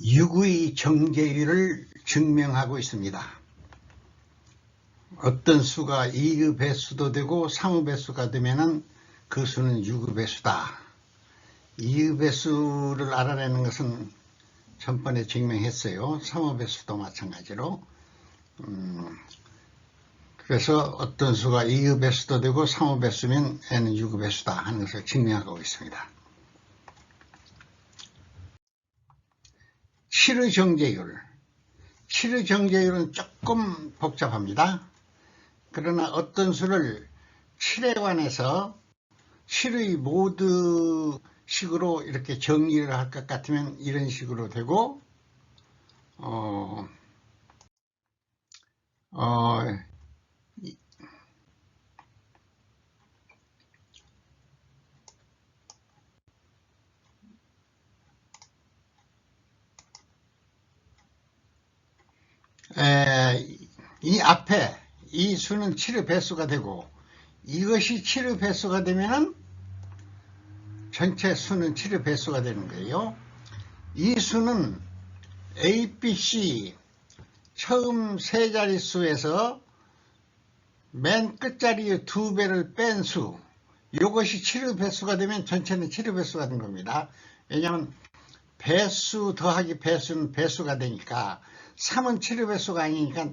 유구의 정제율을 증명하고 있습니다. 어떤 수가 2급의 수도 되고 3급의 수가 되면 그 수는 6급의 수다. 2급의 수를 알아내는 것은 전번에 증명했어요. 3급의 수도 마찬가지로. 음, 그래서 어떤 수가 2급의 수도 되고 3급의 수면 n은 6급의 수다 하는 것을 증명하고 있습니다. 7의 정제율. 7의 정제율은 조금 복잡합니다. 그러나 어떤 수를 7에 관해서 7의 모두 식으로 이렇게 정리를 할 것 같으면 이런 식으로 되고 어, 어, 에, 이 앞에 이 수는 7의 배수가 되고 이것이 7의 배수가 되면은 전체 수는 7의 배수가 되는 거예요. 이 수는 A, B, C 처음 세 자릿수에서 맨 끝자리의 두 배를 뺀 수, 이것이 7의 배수가 되면 전체는 7의 배수가 된 겁니다. 왜냐하면 배수 더하기 배수는 배수가 되니까 3은 7의 배수가 아니니까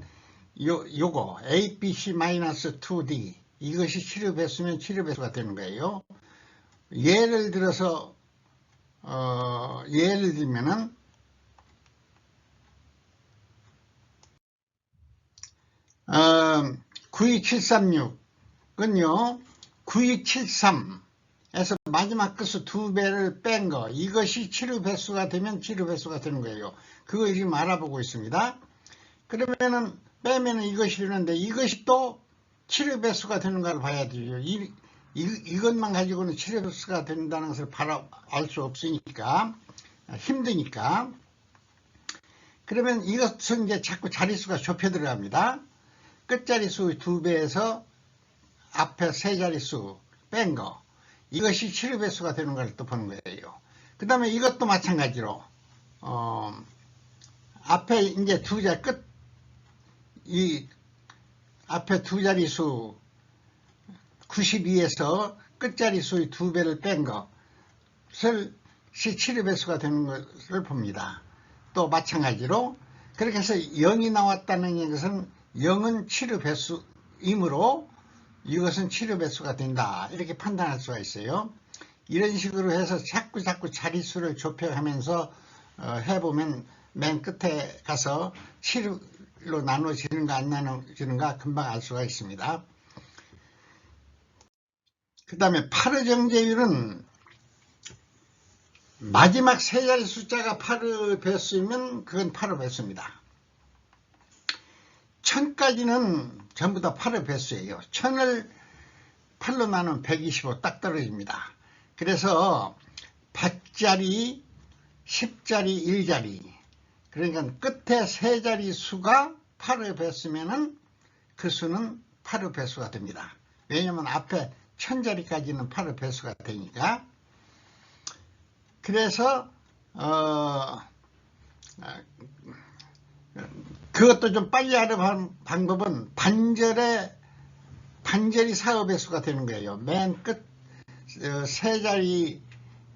요, 요거 A, B, C-2D 이것이 7의 배수면 7의 배수가 되는 거예요. 예를 들어서 어, 예를 들면은 어, 92736은요 9273에서 마지막 끝수 두 배를 뺀 거 이것이 7의 배수가 되면 7의 배수가 되는 거예요. 그거 지금 알아보고 있습니다. 그러면은 빼면은 이것이 되는데 이것이 또 7의 배수가 되는 걸 봐야 되죠. 이, 이, 이것만 가지고는 7의 배수가 된다는 것을 바로 알수 없으니까 힘드니까 그러면 이것은 이제 자꾸 자릿수가 좁혀 들어갑니다. 끝자리수 두 배에서 앞에 세 자릿수 뺀 거. 이것이 7의 배수가 되는 걸 또 보는 거예요. 그 다음에 이것도 마찬가지로, 어, 앞에 이제 두 자, 끝, 이, 앞에 두 자릿수 92에서 끝자리 수의 두 배를 뺀 것을 7의 배수가 되는 것을 봅니다. 또 마찬가지로 그렇게 해서 0이 나왔다는 것은 0은 7의 배수이므로 이것은 7의 배수가 된다. 이렇게 판단할 수가 있어요. 이런 식으로 해서 자꾸 자꾸 자릿수를 좁혀가면서 어, 해보면 맨 끝에 가서 7 로 나눠지는가 안 나눠지는가 금방 알 수가 있습니다. 그 다음에 8의 정제율은 마지막 세 자리 숫자가 8의 배수이면 그건 8의 배수입니다. 1000까지는 전부 다 8의 배수예요. 1000을 8로 나누면 125 딱 떨어집니다. 그래서 100자리, 10자리, 1자리 그러니까 끝에 세 자리 수가 8의 배수면은 그 수는 8의 배수가 됩니다. 왜냐하면 앞에 1000자리까지는 8의 배수가 되니까 그래서 어, 그것도 좀 빨리 하는 방법은 반절에 반절이 사업의 수가 되는 거예요. 맨 끝 세 자리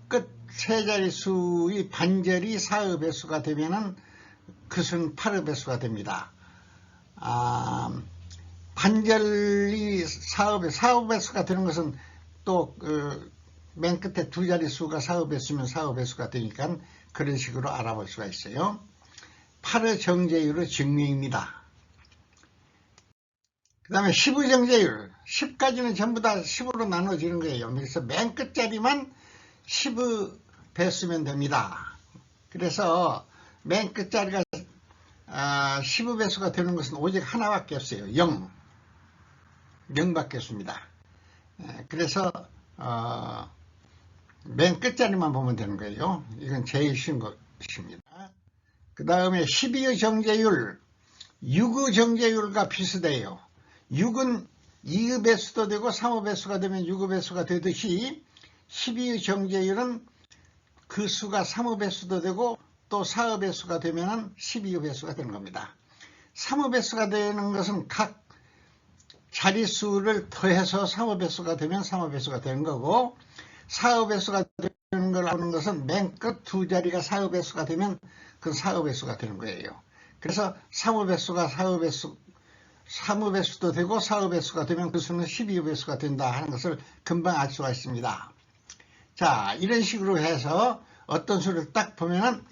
끝 세 자리 수의 반절이 사업의 수가 되면은 그 수는 8의 수가 됩니다. 아, 반절이 사업의 사업의 수가 되는 것은 또그맨 끝에 두 자리 수가 사업의 수면 사업의 수가 되니까 그런 식으로 알아볼 수가 있어요. 8의 정제율의 증명입니다. 그 다음에 10의 정제율 10까지는 전부 다 10으로 나눠지는 거예요. 그래서 맨 끝자리만 10의 배수면 됩니다. 그래서 맨 끝자리가 10의 배수가 되는 것은 오직 하나밖에 없어요. 0. 0밖에 없습니다. 그래서 어, 맨 끝자리만 보면 되는 거예요. 이건 제일 쉬운 것입니다. 그 다음에 12의 정제율, 6의 정제율과 비슷해요. 6은 2의 배수도 되고 3의 배수가 되면 6의 배수가 되듯이 12의 정제율은 그 수가 3의 배수도 되고 또 4의 수가 되면 12의 수가 되는 겁니다. 3의 수가 되는 것은 각 자릿수를 더해서 3의 수가 되면 3의 수가 되는 거고 4의 수가 되는 걸 아는 것은 맨 끝 두 자리가 4의 수가 되면 그 4의 수가 되는 거예요. 그래서 3의 수가 4의 수 3의 수도 되고 4의 수가 되면 그 수는 12의 수가 된다 하는 것을 금방 알 수가 있습니다. 자 이런 식으로 해서 어떤 수를 딱 보면은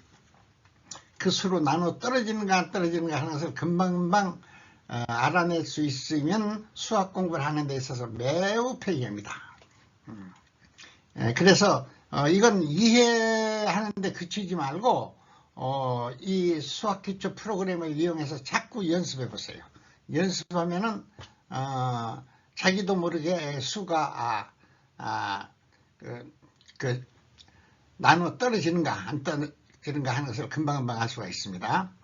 그 수로 나눠 떨어지는가 안 떨어지는가 하는 것을 금방금방 어, 알아낼 수 있으면 수학 공부를 하는 데 있어서 매우 편리합니다. 음. 예, 그래서 어, 이건 이해하는데 그치지 말고 어, 이 수학 기초 프로그램을 이용해서 자꾸 연습해 보세요. 연습하면은 어, 자기도 모르게 수가 아, 아, 그, 그 나눠 떨어지는가 안 떨어지는가 하는 것을 금방금방 알 수가 있습니다.